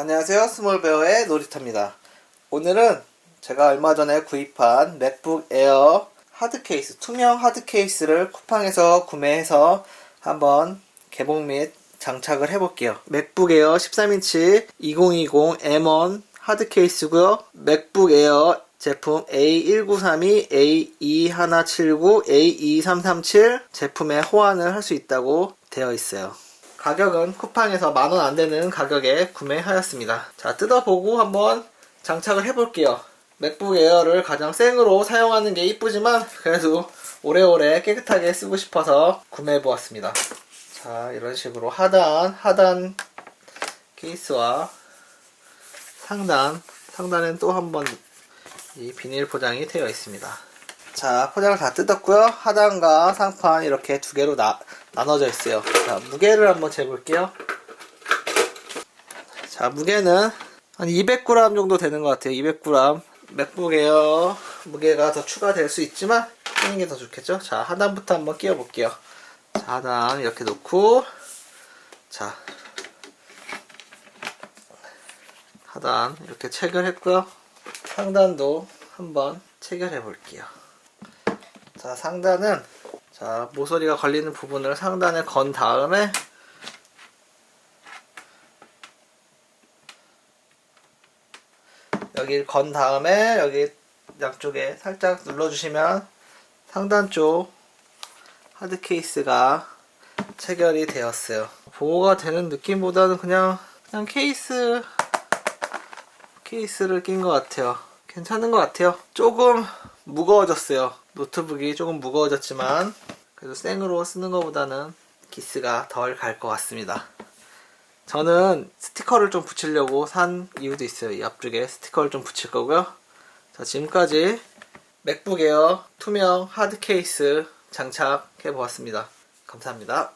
안녕하세요. 스몰베어의 놀이터입니다. 오늘은 제가 얼마 전에 구입한 맥북 에어 하드 케이스, 투명 하드 케이스를 쿠팡에서 구매해서 한번 개봉 및 장착을 해볼게요. 맥북 에어 13인치 2020 M1 하드 케이스고요. 맥북 에어 제품 A1932, A2179, A2337 제품에 호환을 할 수 있다고 되어 있어요. 가격은 쿠팡에서 만 원 안 되는 가격에 구매하였습니다. 자, 뜯어보고 한번 장착을 해볼게요. 맥북 에어를 가장 생으로 사용하는 게 이쁘지만 그래도 오래오래 깨끗하게 쓰고 싶어서 구매해보았습니다. 자, 이런 식으로 하단, 하단 케이스와 상단, 상단엔 또 한번 이 비닐 포장이 되어 있습니다. 자, 포장을 다 뜯었고요. 하단과 상판 이렇게 두 개로 나, 나눠져 있어요. 자, 무게를 한번 재볼게요. 자, 무게는 한 200g 정도 되는 것 같아요. 200g. 맥북 에어 무게가 더 추가될 수 있지만 끼는 게 더 좋겠죠? 자, 하단부터 한번 끼워 볼게요. 자, 하단 이렇게 놓고 자, 하단 이렇게 체결했고요. 상단도 한번 체결해 볼게요. 자, 상단은 자, 모서리가 걸리는 부분을 상단에 건 다음에 여기 건 다음에 여기 양쪽에 살짝 눌러주시면 상단 쪽 하드 케이스가 체결이 되었어요. 보호가 되는 느낌보다는 그냥 그냥 케이스 케이스를 낀 것 같아요. 괜찮은 것 같아요. 조금 무거워졌어요. 노트북이 조금 무거워졌지만 그래도 생으로 쓰는 것보다는 기스가 덜 갈 것 같습니다. 저는 스티커를 좀 붙이려고 산 이유도 있어요. 이 앞쪽에 스티커를 좀 붙일 거고요. 자, 지금까지 맥북 에어 투명 하드 케이스 장착해 보았습니다. 감사합니다.